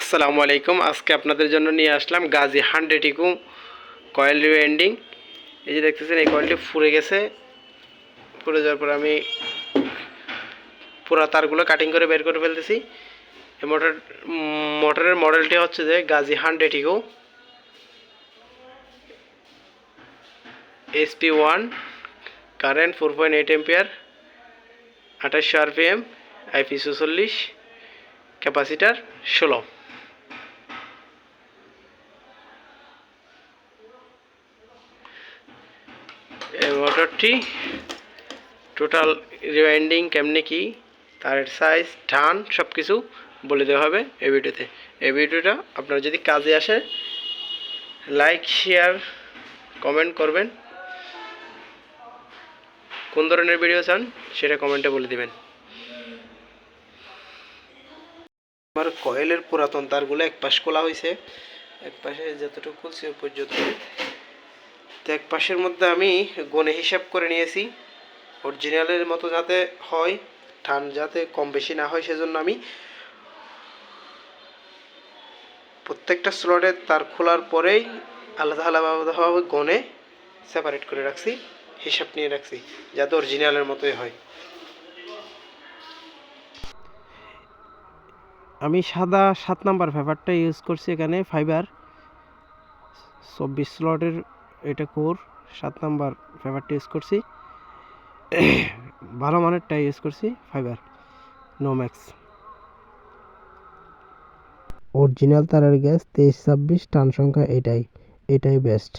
আসসালামু আলাইকুম। আজকে আপনাদের জন্য নিয়ে আসলাম গাজী হান্ড্রেড ইকু কয়েল রিওয়েন্ডিং এই যে দেখতেছেন, এই কয়েলটি ফুরে গেছে। ফুরে যাওয়ার পর আমি পুরো তারগুলো কাটিং করে বের করে ফেলতেছি। এই মোটর, মোটরের মডেলটি হচ্ছে যে Gazi hundred ইকু SP one current four point eight ampere আঠাশশো আরপিএম আইপি চৌচল্লিশ ক্যাপাসিটার ষোলো। মোটরটি টোটাল রিওয়াইন্ডিং কেমনে কি, তার সাইজ টান সব কিছু বলে দেওয়া হবে এই ভিডিওতে। এই ভিডিওটা আপনার যদি কাজে আসে লাইক শেয়ার কমেন্ট করবেন। কোন ধরনের ভিডিও চান, সেটা কমেন্টে বলে দিবেন। আমার কয়েলের পুরাতন তারগুলো এক পাশ খোলা হয়েছে এক পাশে যতটুকু খুলছে পর্যন্ত। তো এক পাশের মধ্যে আমি গনে হিসাব করে নিয়েছি। অরিজিনালের মতো যাতে হয় টান যাতে কম বেশি না হয়, সেজন্য আমি প্রত্যেকটা স্লটে তার খোলার পরেই আলাদা আলাদাভাবে গনে সেপারেট করে রাখছি, হিসাব নিয়ে রাখছি, যাতে অরিজিনালের মতোই হয়। আমি সাদা সাত নাম্বার পেপারটা ইউজ করছি এখানে ফাইবার চব্বিশ স্লটের এটা কোর, সাত নাম্বার ফাইবারটা ইউজ করছি। ভালো মানেরটা ইউজ করছি ফাইবার নো ম্যাক্স অরিজিনাল তারের গ্যাস তেইশ ছাব্বিশ, টান সংখ্যা এটাই এটাই বেস্ট